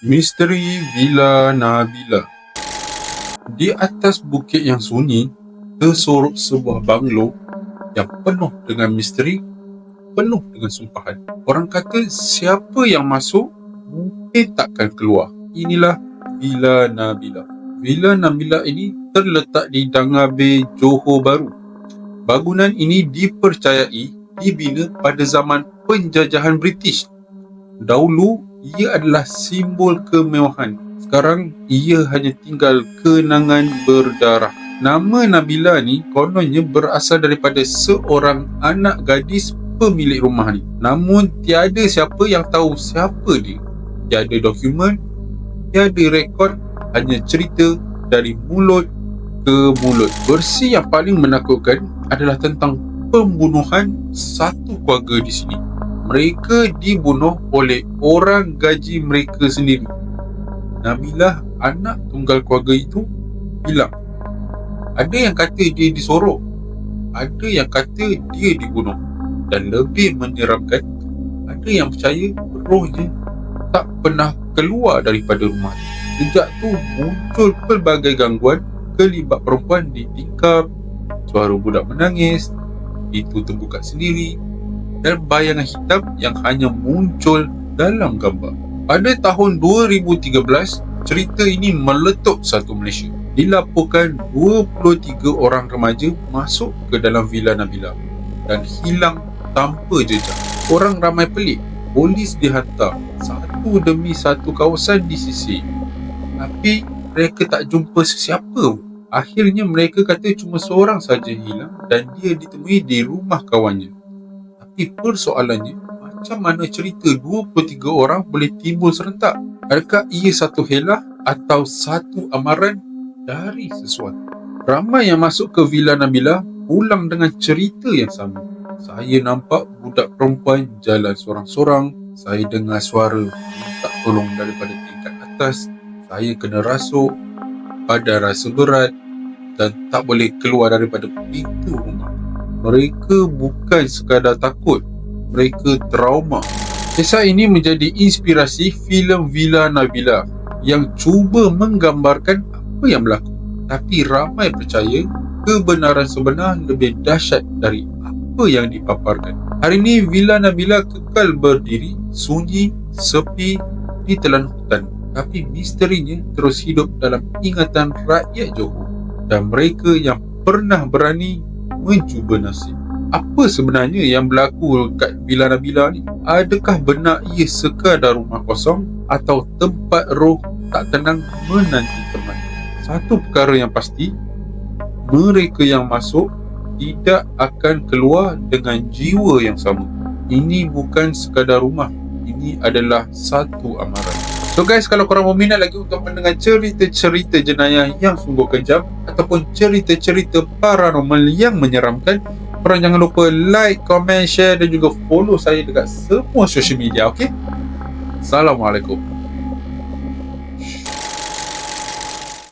Misteri Villa Nabila Di atas bukit yang sunyi, tersorok sebuah banglo yang penuh dengan misteri, penuh dengan sumpahan. Orang kata siapa yang masuk mungkin takkan keluar. Inilah Villa Nabila. Villa Nabila ini terletak di Dangabe, Johor Bahru. Bangunan ini dipercayai dibina pada zaman penjajahan British. Dahulu ia adalah simbol kemewahan. Sekarang ia hanya tinggal kenangan berdarah. Nama Nabila ni kononnya berasal daripada seorang anak gadis pemilik rumah ni. Namun tiada siapa yang tahu siapa dia. Tiada dokumen, tiada rekod, hanya cerita dari mulut ke mulut. Versi yang paling menakutkan adalah tentang pembunuhan satu keluarga di sini mereka dibunuh oleh orang gaji mereka sendiri. Nabilah anak tunggal keluarga itu hilang. Ada yang kata dia disorok. Ada yang kata dia dibunuh. Dan lebih menyeramkan, ada yang percaya rohnya tak pernah keluar daripada rumah. Sejak tu muncul pelbagai gangguan kelibat perempuan ditikam, suara budak menangis, itu terbuka sendiri, dan bayangan hitam yang hanya muncul dalam gambar. Pada tahun 2013, cerita ini meletup satu Malaysia. Dilaporkan 23 orang remaja masuk ke dalam Villa Nabila dan hilang tanpa jejak. Orang ramai pelik. Polis dihantar satu demi satu kawasan di sisi. Tapi mereka tak jumpa sesiapa. Akhirnya mereka kata cuma seorang saja hilang dan dia ditemui di rumah kawannya. Tapi persoalannya, macam mana cerita 23 orang boleh timbul serentak? Adakah ia satu helah atau satu amaran dari sesuatu? Ramai yang masuk ke Villa Nabila pulang dengan cerita yang sama. Saya nampak budak perempuan jalan seorang-seorang. Saya dengar suara minta tolong daripada tingkat atas. Saya kena rasuk, badan rasa berat dan tak boleh keluar daripada pintu rumah mereka bukan sekadar takut, mereka trauma. Kisah ini menjadi inspirasi filem Villa Nabila yang cuba menggambarkan apa yang berlaku. Tapi ramai percaya kebenaran sebenar lebih dahsyat dari apa yang dipaparkan. Hari ini Villa Nabila kekal berdiri, sunyi, sepi di telan hutan. Tapi misterinya terus hidup dalam ingatan rakyat Johor dan mereka yang pernah berani mencuba nasib. Apa sebenarnya yang berlaku kat Villa Nabila ni? Adakah benar ia sekadar rumah kosong atau tempat roh tak tenang menanti teman? Satu perkara yang pasti, mereka yang masuk tidak akan keluar dengan jiwa yang sama. Ini bukan sekadar rumah, ini adalah satu amaran. So guys, kalau korang berminat lagi untuk mendengar cerita-cerita jenayah yang sungguh kejam ataupun cerita-cerita paranormal yang menyeramkan, korang jangan lupa like, comment, share dan juga follow saya dekat semua social media, okay? Assalamualaikum.